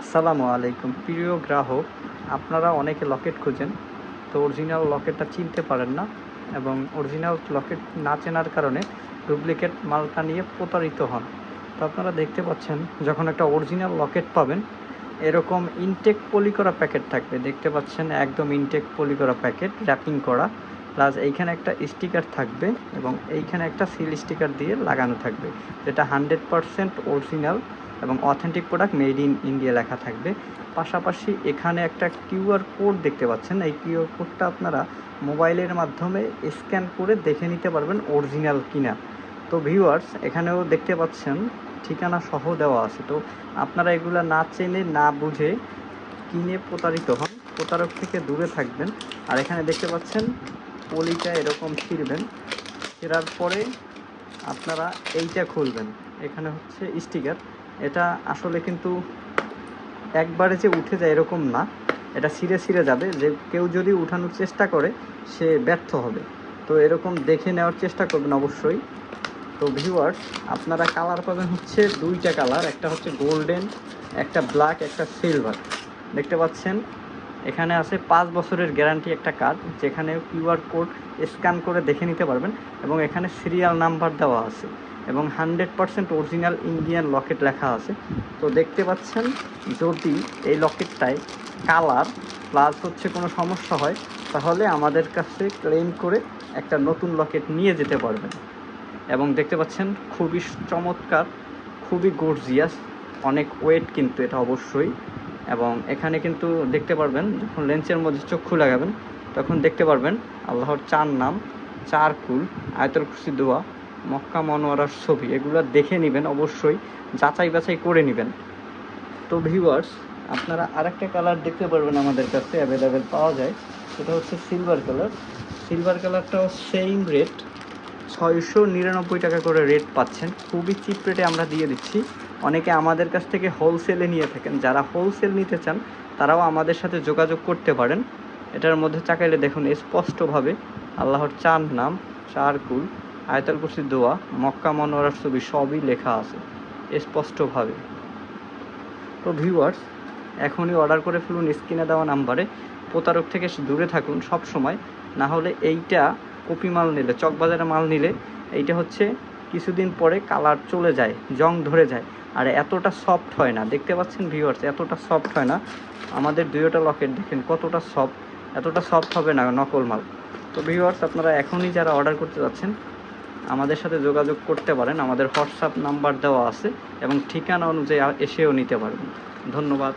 আসসালামু আলাইকুম। প্রিয় গ্রাহক, আপনারা অনেকে লকেট খুঁজেন, তো অরিজিনাল লকেটটা চিনতে পারেন না এবং অরিজিনাল লকেট না চেনার কারণে ডুপ্লিকেট মালটা নিয়ে প্রতারিত হন। তো আপনারা দেখতে পাচ্ছেন, যখন একটা অরিজিনাল লকেট পাবেন, এরকম ইনটেক পলি করা প্যাকেট থাকবে। দেখতে পাচ্ছেন, একদম ইনটেক পলি করা প্যাকেট র্যাপিং করা। প্লাস এইখানে একটা স্টিকার থাকবে এবং এইখানে একটা সিল স্টিকার দিয়ে লাগানো থাকবে। যেটা হান্ড্রেড পারসেন্ট অরিজিনাল এবং authentic product made in India লেখা থাকবে। পাশাপাশি এখানে একটা কিউআর কোড দেখতে পাচ্ছেন। এই কিউআর কোডটা আপনারা মোবাইলের মাধ্যমে স্ক্যান করে দেখে নিতে পারবেন অরিজিনাল কিনা। তো ভিউয়ার্স এখানেও দেখতে পাচ্ছেন, ঠিকানা সহ দেওয়া আছে। তো আপনারা এগুলা না চেনে, না বুঝে কিনে প্রতারিত হন। প্রতারক থেকে দূরে থাকবেন। আর এখানে দেখতে পাচ্ছেন পলিটা এরকম ছিঁড়বেন। ছেঁড়ার পরে আপনারা এইটা খুলবেন। এখানে হচ্ছে স্টিকার। এটা আসলে কিন্তু একবারে যে উঠে যায় এরকম না। এটা ছিঁড়ে ছিঁড়ে যাবে। যে কেউ যদি উঠানোর চেষ্টা করে, সে ব্যর্থ হবে। তো এরকম দেখে নেওয়ার চেষ্টা করবেন অবশ্যই। তো ভিউয়ার্স আপনারা কালার পাবেন হচ্ছে দুইটা কালার। একটা হচ্ছে গোল্ডেন, একটা ব্ল্যাক, একটা সিলভার। দেখতে পাচ্ছেন? এখানে আছে পাঁচ বছরের গ্যারান্টি একটা কার্ড, যেখানে কিউআর কোড স্ক্যান করে দেখে নিতে পারবেন এবং এখানে সিরিয়াল নাম্বার দেওয়া আছে এবং hundred percent original Indian locket লেখা আছে। তো দেখতে পাচ্ছেন, যদি এই লকেটটায় কালার প্লাস হচ্ছে কোনো সমস্যা হয়, তাহলে আমাদের কাছে ক্লেম করে একটা নতুন লকেট নিয়ে যেতে পারবেন। এবং দেখতে পাচ্ছেন, খুবই চমৎকার, খুবই গর্জিয়াস অনেক ওয়েট কিন্তু এটা অবশ্যই। এবং এখানে কিন্তু দেখতে পারবেন, যখন লেন্সের মধ্যে চক্ষু লাগাবেন, তখন দেখতে পারবেন আল্লাহর চার নাম, চার কুল আয়তর খুশি দোয়া, মক্কা মনোয়ারার ছবি, এগুলো দেখে নেবেন, অবশ্যই যাচাই বাছাই করে নেবেন। তো ভিউয়ার্স আপনারা আরেকটা কালার দেখতে পারবেন আমাদের কাছে অ্যাভেলেবেল পাওয়া যায়, সেটা হচ্ছে সিলভার কালার সিলভার কালারটাও সেম রেট ছয়শো নিরানব্বই টাকা করে রেট পাচ্ছেন। খুবই চিপ রেটে আমরা দিয়ে দিচ্ছি। অনেকে আমাদের কাছ থেকে হোলসেলে নিয়ে থাকেন। যারা হোলসেল নিতে চান, তারাও আমাদের সাথে যোগাযোগ করতে পারেন। এটার মধ্যে চাকাইলে দেখুন, স্পষ্টভাবে আল্লাহর চার নাম চার কুল আয়তাল কুরসি দোয়া, মক্কা মনোয়ারার ছবি সবই লেখা আছে, স্পষ্টভাবে। তো ভিউয়ার্স এখনই অর্ডার করে ফেলুন স্ক্রিনে দেওয়া নাম্বারে। প্রতারক থেকে দূরে থাকুন সব সময় না হলে এইটা কপি মাল নিলে, চকবাজারে মাল নিলে, এইটা হচ্ছে কিছুদিন পরে কালার চলে যায় জং ধরে যায়। আর এতটা সফট হয় না। দেখতে পাচ্ছেন ভিউয়ার্স এতটা সফট হয় না। আমাদের দুইটা লকেট দেখেন কতটা সফট এতটা সফট হবে না নকল মাল। তো ভিউয়ার্স আপনারা এখনই যারা অর্ডার করতে যাচ্ছেন, আমাদের সাথে যোগাযোগ করতে পারেন। আমাদের হোয়াটসঅ্যাপ নাম্বার দেওয়া আছে এবং ঠিকানা অনুযায়ী এসেও নিতে পারবেন। ধন্যবাদ।